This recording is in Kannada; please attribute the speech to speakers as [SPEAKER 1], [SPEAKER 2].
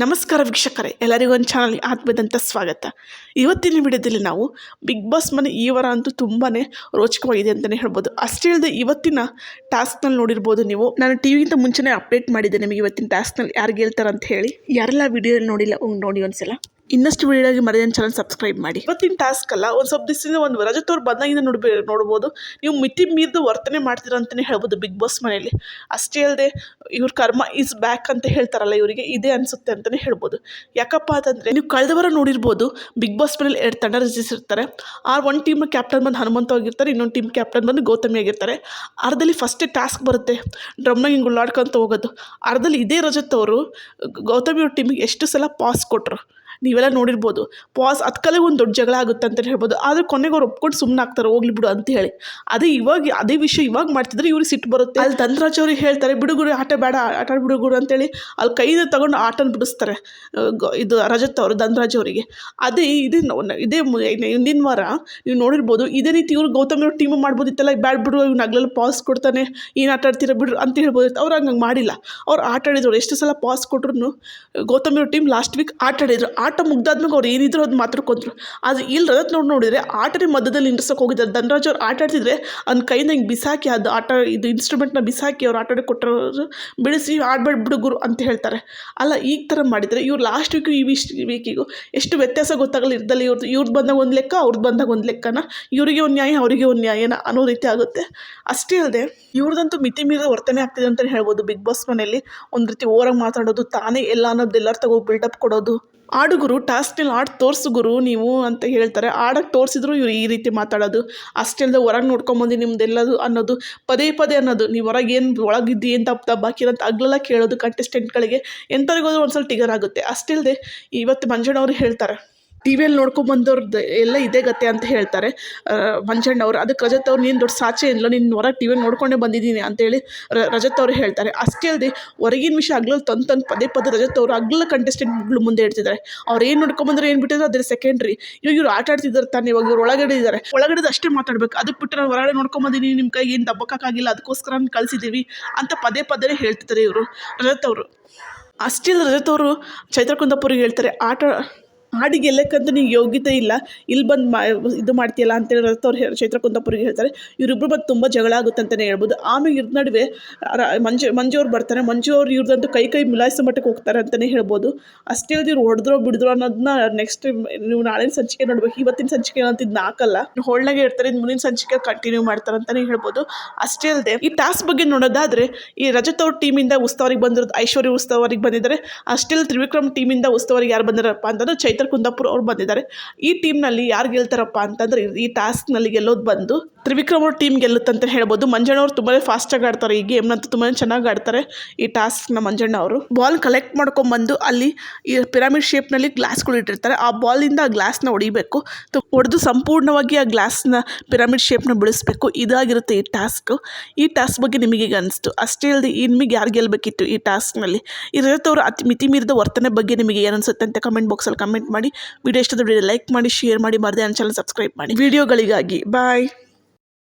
[SPEAKER 1] ನಮಸ್ಕಾರ ವೀಕ್ಷಕರೇ, ಎಲ್ಲರಿಗೂ ಒಂದು ಚಾನಲ್ಗೆ ಆತ್ಮದಂತ ಸ್ವಾಗತ. ಇವತ್ತಿನ ವಿಡಿಯೋದಲ್ಲಿ ನಾವು ಬಿಗ್ ಬಾಸ್ ಮನೆ ಈ ವಾರ ಅಂತೂ ತುಂಬಾ ರೋಚಕವಾಗಿದೆ ಅಂತಲೇ ಹೇಳ್ಬೋದು. ಅಷ್ಟೇ ಇಲ್ಲದೆ ಇವತ್ತಿನ ಟಾಸ್ಕ್ನಲ್ಲಿ ನೋಡಿರ್ಬೋದು ನೀವು. ನಾನು ಟಿ ವಿಗಿಂತ ಮುಂಚೆನೇ ಅಪ್ಡೇಟ್ ಮಾಡಿದ್ದೆ ನಿಮಗೆ ಇವತ್ತಿನ ಟಾಸ್ಕ್ನಲ್ಲಿ ಯಾರು ಗೆಲ್ತಾರೆ ಅಂತ ಹೇಳಿ. ಯಾರೆಲ್ಲ ವಿಡಿಯೋ ನೋಡಿಲ್ಲ, ಹೋಗಿ ನೋಡಿ ಒಂದ್ಸಲ. ಇನ್ನಷ್ಟು ವಿಡಿಯೋಗೆ ಮರೆಯನ್ ಚಾನಲ್ ಸಬ್ಸ್ಕ್ರೈಬ್ ಮಾಡಿ. ಇವತ್ತಿನ ಟಾಸ್ಕ್ ಅಲ್ಲ, ಒಂದು ಸ್ವಲ್ಪ ದಿವಸದಿಂದ ಒಂದು ರಜತ್ ಬಂದಾಗಿಂದ ನೋಡ್ಬೇ ನೋಡ್ಬೋದು. ನೀವು ಮಿತಿ ಮೀರಿದ ವರ್ತನೆ ಮಾಡ್ತೀರ ಅಂತಲೇ ಹೇಳ್ಬೋದು ಬಿಗ್ ಬಾಸ್ ಮನೆಯಲ್ಲಿ. ಅಷ್ಟೇ ಅಲ್ಲದೆ ಇವ್ರ ಕರ್ಮ ಈಸ್ ಬ್ಯಾಕ್ ಅಂತ ಹೇಳ್ತಾರಲ್ಲ ಇವರಿಗೆ, ಇದೇ ಅನಿಸುತ್ತೆ ಅಂತಲೇ ಹೇಳ್ಬೋದು. ಯಾಕಪ್ಪ ಅಂತಂದರೆ, ನೀವು ಕಳೆದ ವಾರ ನೋಡಿರ್ಬೋದು ಬಿಗ್ ಬಾಸ್ ಮನೇಲಿ ಎರಡು ತಂಡ ರಚಿಸಿರ್ತಾರೆ. ಆ ಒಂದು ಟೀಮ್ ಕ್ಯಾಪ್ಟನ್ ಬಂದು ಹನುಮಂತ ಆಗಿರ್ತಾರೆ, ಇನ್ನೊಂದು ಟೀಮ್ ಕ್ಯಾಪ್ಟನ್ ಬಂದು ಗೌತಮಿ ಆಗಿರ್ತಾರೆ. ಅರ್ಧದಲ್ಲಿ ಫಸ್ಟೇ ಟಾಸ್ಕ್ ಬರುತ್ತೆ ಡ್ರಮ್ನಾಗ ಹಿಂಗೆ ಉಳ್ಳಾಡ್ಕೊಂತ ಹೋಗೋದು. ಅರ್ಧದಲ್ಲಿ ಇದೇ ರಜತ್ ಅವರು ಗೌತಮಿ ಅವ್ರ ಟೀಮಿಗೆ ಎಷ್ಟು ಸಲ ಪಾಸ್ ಕೊಟ್ಟರು ನೀವೆಲ್ಲ ನೋಡಿರ್ಬೋದು. ಪಾಸ್ ಅದಕ್ಕಲ್ಲೇ ಒಂದು ದೊಡ್ಡ ಜಗಳ ಆಗುತ್ತೆ ಅಂತ ಹೇಳ್ಬೋದು. ಆದರೆ ಕೊನೆಗೆ ಅವ್ರು ಒಪ್ಕೊಂಡು ಸುಮ್ಮನೆ ಆಗ್ತಾರೆ, ಹೋಗ್ಲಿ ಬಿಡು ಅಂತ ಹೇಳಿ. ಅದೇ ಇವಾಗ, ಅದೇ ವಿಷಯ ಇವಾಗ ಮಾಡ್ತಿದ್ರೆ ಇವ್ರಿಗೆ ಸಿಟ್ಟು ಬರುತ್ತೆ. ಅಲ್ಲಿ ಧನರಾಜ್ ಅವ್ರಿಗೆ ಹೇಳ್ತಾರೆ ಬಿಡುಗುರು ಆಟ ಬೇಡ, ಆಟ ಬಿಡುಗುರು ಅಂತೇಳಿ ಅಲ್ಲಿ ಕೈದ ತಗೊಂಡು ಆಟನ ಬಿಡಿಸ್ತಾರೆ ಇದು ರಜತ್ ಅವರು, ಧನರಾಜ್ ಅವರಿಗೆ. ಅದೇ ಇದೇ ಇದೇ ಹಿಂದಿನ ವಾರ ನೀವು ನೋಡಿರ್ಬೋದು, ಇದೇ ರೀತಿ ಇವರು ಗೌತಮ್ ಅವ್ರ ಟೀಮ್ ಮಾಡ್ಬೋದಿತ್ತಲ್ಲ ಬ್ಯಾಡ್ ಬಿಡು, ಇವ್ನ ಅಗ್ಲೆಲ್ಲ ಪಾಸ್ ಕೊಡ್ತಾನೆ, ಏನು ಆಟ ಆಡ್ತೀರ ಬಿಡ್ರು ಅಂತ ಹೇಳ್ಬೋದಿತ್ತು ಅವ್ರು ಹಂಗೆ ಮಾಡಿಲ್ಲ. ಅವ್ರು ಆಟ ಆಡಿದ್ರು ಎಷ್ಟು ಸಲ ಪಾಸ್ ಕೊಟ್ರು ಗೌತಮ್ ಅವ್ರ ಟೀಮ್ ಲಾಸ್ಟ್ ವೀಕ್ ಆಟ ಆಡಿದ್ರು ಆಟ ಮುಗ್ದಾದ್ಮೇಲೆ ಅವ್ರು ಏನಿದ್ರು ಅದು ಮಾತಾಡ್ಕೊಂಡ್ರು ಆದರೆ ಇಲ್ಲಿ ರಜತ್ ನೋಡಿ ನೋಡಿದರೆ ಆಟನೇ ಮಧ್ಯದಲ್ಲಿ ನಿಂಡ್ಸಕ್ಕೆ ಹೋಗಿದ್ದಾರೆ ಧನರಾಜ್ ಅವ್ರು ಆಟ ಆಡ್ತಿದ್ರೆ ಅವ್ನ ಕೈಯಿಂದ ಹಿಂಗೆ ಬಿಸಾಕಿ ಅದು ಆಟ, ಇದು ಇನ್ಸ್ಟ್ರೂಮೆಂಟ್ನ ಬಿಸಾಕಿ ಅವ್ರು ಆಟಾಡಿ ಕೊಟ್ಟರು ಬಿಡಿಸಿ ಆಡ್ಬೇಡ ಬಿಡುಗುರು ಅಂತ ಹೇಳ್ತಾರೆ. ಅಲ್ಲ, ಈಗ ಥರ ಮಾಡಿದರೆ ಇವ್ರು ಲಾಸ್ಟ್ ವೀಕು ಈ ವೀಶ್ ವೀಕಿಗೂ ಎಷ್ಟು ವ್ಯತ್ಯಾಸ ಗೊತ್ತಾಗಲ್ಲ ಇರ್ದಲ್ಲಿ ಇವ್ರದ್ದು ಇವ್ರದ್ದು ಬಂದಾಗ ಒಂದು ಲೆಕ್ಕ ಅವ್ರದ್ದು ಬಂದಾಗ ಒಂದು ಲೆಕ್ಕನ. ಇವರಿಗೆ ಒಂದು ನ್ಯಾಯ, ಅವರಿಗೆ ಒಂದು ನ್ಯಾಯನ ಅನ್ನೋ ರೀತಿ ಆಗುತ್ತೆ. ಅಷ್ಟೇ ಅಲ್ಲದೆ ಇವ್ರದಂತೂ ಮಿತಿ ಮೀರಿದ ವರ್ತನೆ ಆಗ್ತಿದೆ ಅಂತಲೇ ಹೇಳ್ಬೋದು. ಬಿಗ್ ಬಾಸ್ ಮನೆಯಲ್ಲಿ ಒಂದು ರೀತಿ ಓರಾಗಿ ಮಾತಾಡೋದು, ತಾನೇ ಎಲ್ಲ ಅನ್ನೋದು ಎಲ್ಲರ ತಗೋ ಬಿಲ್ಡಪ್ ಕೊಡೋದು. ಆಡು ಗುರು ಟಾಸ್ಕ್ನಲ್ಲಿ ಆಡಿ ತೋರಿಸು ಗುರು ನೀವು ಅಂತ ಹೇಳ್ತಾರೆ. ಆಡಕ್ಕೆ ತೋರಿಸಿದ್ರು ಇವರು ಈ ರೀತಿ ಮಾತಾಡೋದು. ಅಷ್ಟೇ ಅಲ್ಲದೆ ಹೊರಗೆ ನೋಡ್ಕೊಂಬಂದು ನಿಮ್ದೆಲ್ಲದು ಅನ್ನೋದು, ಪದೇ ಪದೇ ಅನ್ನೋದು. ನೀವು ಹೊರಗೆ ಏನು ಒಳಗಿದ್ದು, ಏನು ತಪ್ಪು ಬಾಕಿ ಅಂತ ಅಗ್ಲೆಲ್ಲ ಕೇಳೋದು ಕಂಟೆಸ್ಟೆಂಟ್ಗಳಿಗೆ ಎಂಥವ್ರಿಗೋದ್ರು ಒಂದು ಸಲ ಟಿಗರ್ ಆಗುತ್ತೆ. ಅಷ್ಟೇ ಅಲ್ಲದೆ ಇವತ್ತು ಮಂಜಣ್ಣವ್ರು ಹೇಳ್ತಾರೆ. ಟಿ ವಿಯಲ್ಲಿ ನೋಡ್ಕೊಂಬಂದವ್ರದ್ದು ಎಲ್ಲ ಇದೇ ಗತೆ ಅಂತ ಹೇಳ್ತಾರೆ. ಆ, ಮಂಜಣ್ಣ ಅವರು ಅದಕ್ಕೆ ರಜತ್ ಅವ್ರು ನೀನು ದೊಡ್ಡ ಸಾಚೆ ಇಲ್ಲ ನಿನ್ನ ಹೊರಗೆ ಟಿ ವಿಯಲ್ಲಿ ನೋಡ್ಕೊಂಡೇ ಬಂದಿದ್ದೀನಿ ಅಂತೇಳಿ ರಜತ್ ಅವರು ಹೇಳ್ತಾರೆ. ಅಷ್ಟೇ ಹೊರಗಿನ ವಿಷಯ ಅಗ್ಲಲ್ಲಿ ತಂದು ತಂದು ಪದೇ ಪದೇ ರಜತ್ ಅವರು ಅಗ್ಲ ಕಂಟೆಸ್ಟೆಂಟ್ಗಳು ಮುಂದೆ ಇಡ್ತಿದ್ದಾರೆ ಅವ್ರು ಏನು ನೋಡ್ಕೊಂಬಂದ್ರೆ ಏನು ಬಿಟ್ಟಿದ್ರು ಅದ್ರ ಸೆಕೆಂಡ್ರಿ ಇವಾಗ ಇವ್ರು ಆಟ ಆಡ್ತಿದ್ದಾರೆ ತಾನೇ ಇವಾಗ ಇವ್ರು ಒಳಗಡೆ ಇದ್ದಾರೆ ಒಳಗಡೆ ಅಷ್ಟೇ ಮಾತಾಡ್ಬೇಕು. ಅದಕ್ಕೆ ಬಿಟ್ಟರೆ ನಾವು ಹೊರಗಡೆ ನೋಡ್ಕೊಂಬಂದಿದ್ದೀನಿ ನಿಮ್ಮ ಕೈಗೆ ಏನು ದಬ್ಬಕ್ಕಾಗಿಲ್ಲ ಅದಕ್ಕೋಸ್ಕರ ಕಳಿಸಿದ್ದೀವಿ ಅಂತ ಪದೇ ಪದೇ ಹೇಳ್ತಿದ್ದಾರೆ ಇವರು ರಜತ್ ಅವರು. ಅಷ್ಟೇ ಅಲ್ಲ ರಜತ್ ಅವರು ಚೈತ್ರ ಕುಂದಾಪುರಿಗೆ ಹೇಳ್ತಾರೆ ಆಟ ಆಡಿ ಗೆಲ್ಲಕ್ಕಂತೂ ನಿಂಗೆ ಯೋಗ್ಯತೆ ಇಲ್ಲ. ಇಲ್ಲಿ ಬಂದು ಮಾ, ಇದು ಮಾಡ್ತೀಯಲ್ಲ ಅಂತೇಳಿ ಅವ್ರು ಚೈತ್ರ ಕುಂದಾಪುರಿಗೆ ಹೇಳ್ತಾರೆ ಇವರಿಬ್ಬರು ಬಂದು ತುಂಬ ಜಗಳ ಆಗುತ್ತೆ ಅಂತಲೇ ಹೇಳ್ಬೋದು. ಆಮೇಲೆ ಇದ್ರ ನಡುವೆ ಮಂಜು ಮಂಜು ಅವ್ರು ಬರ್ತಾರೆ. ಮಂಜು ಅವ್ರು ಇವ್ರದ್ದಂತೂ ಕೈ ಕೈ ಮಿಲಾಯಿಸೋ ಮಟ್ಟಕ್ಕೆ ಹೋಗ್ತಾರೆ ಅಂತಲೇ ಹೇಳ್ಬೋದು. ಅಷ್ಟೇ ಇವ್ರು ಹೊಡೆದ್ರೋ ಬಿಡಿದ್ರು ಅನ್ನೋದನ್ನ ನೆಕ್ಸ್ಟ್ ನೀವು ನಾಳಿನ ಸಂಚಿಕೆ ನೋಡ್ಬೇಕು. ಇವತ್ತಿನ ಸಂಚಿಕೆ ಅಂತಿದ್ದು ನಾಲ್ಕಲ್ಲ ಹೋಳ್ನಾಗೆ ಇರ್ತಾರೆ ಇನ್ನು ಮುಂದಿನ ಸಂಚಿಕೆ ಕಂಟಿನ್ಯೂ ಮಾಡ್ತಾರೆ ಅಂತಲೇ ಹೇಳ್ಬೋದು. ಅಷ್ಟೇ ಅಲ್ಲದೆ ಈ ಟಾಸ್ಕ್ ಬಗ್ಗೆ ನೋಡೋದಾದರೆ, ಈ ರಜತ್ ಅವ್ರ ಟೀಮಿಂದ ಉಸ್ತವರಿಗೆ ಬಂದಿರೋದು ಐಶ್ವರ್ಯ ಉಸ್ತವರಿಗೆ ಬಂದಿದ್ದಾರೆ. ಅಷ್ಟೇ ತ್ರಿವಿಕ್ರಮ್ ಟೀಮಿಂದ ಉಸ್ತವರಿಗೆ ಯಾರು ಬಂದಿರಪ್ಪ ಅಂತಂದ್ರೆ ಚೈತ್ರ ಕುಂದಾಪುರ ಅವ್ರು ಬಂದಿದ್ದಾರೆ. ಈ ಟೀಮ್ನಲ್ಲಿ ಯಾರು ಗೆಲ್ತಾರಪ್ಪ ಅಂತಂದ್ರೆ ಈ ಟಾಸ್ಕ್ನಲ್ಲಿ ಗೆಲ್ಲೋದು ಬಂದು ತ್ರಿವಿಕ್ರಮ್ ಅವ್ರ ಟೀಮ್ ಗೆಲ್ಲುತ್ತಂತ ಹೇಳ್ಬೋದು. ಮಂಜಣ್ಣ ಅವ್ರು ಫಾಸ್ಟ್ ಆಗಿ ಆಡ್ತಾರೆ. ಈ ಗೇಮ್ನಂತೂ ತುಂಬಾ ಚೆನ್ನಾಗಿ ಆಡ್ತಾರೆ ಈ ಟಾಸ್ಕ್ನ ಮಂಜಣ್ಣ ಅವರು. ಬಾಲ್ ಕಲೆಕ್ಟ್ ಮಾಡ್ಕೊಂಬಂದು ಅಲ್ಲಿ ಈ ಪಿರಾಮಿಡ್ ಶೇಪ್ನಲ್ಲಿ ಗ್ಲಾಸ್ಗಳು ಇಟ್ಟಿರ್ತಾರೆ. ಆ ಬಾಲಿಂದ ಆ ಗ್ಲಾಸ್ನ ಹೊಡಿಬೇಕು. ಹೊಡೆದು ಸಂಪೂರ್ಣವಾಗಿ ಆ ಗ್ಲಾಸ್ನ ಪಿರಾಮಿಡ್ ಶೇಪ್ನ ಬಿಡಿಸ್ಬೇಕು. ಇದಾಗಿರುತ್ತೆ ಈ ಟಾಸ್ಕ್ ಈ ಟಾಸ್ಕ್ ಬಗ್ಗೆ ನಿಮಗೆ ಅನಿಸ್ತು. ಅಷ್ಟೇ ಅಲ್ಲದೆ ಈ ನಿಮಗೆ ಯಾರು ಗೆಲ್ಲಬೇಕಿತ್ತು ಈ ಟಾಸ್ಕ್ನಲ್ಲಿ ನಲ್ಲಿ? ರಜತ್ ಅತಿ ಮಿತಿ ಮೀರಿದ ವರ್ತನೆ ಬಗ್ಗೆ ನಿಮಗೆ ಏನು ಅನಿಸುತ್ತೆ ಅಂತ ಕಮೆಂಟ್ ಬಾಕ್ಸಲ್ಲಿ ಕಮೆಂಟ್ ಮಾಡಿ ವಿಡಿಯೋ ಇಷ್ಟದ ವಿಡಿಯೋ ಲೈಕ್ ಮಾಡಿ ಶೇರ್ ಮಾಡಿ ಮರದೇ ನನ್ನ ಚಾನಲ್ ಸಬ್ಸ್ಕ್ರೈಬ್ ಮಾಡಿ. ವಿಡಿಯೋಗಳಿಗಾಗಿ ಬಾಯ್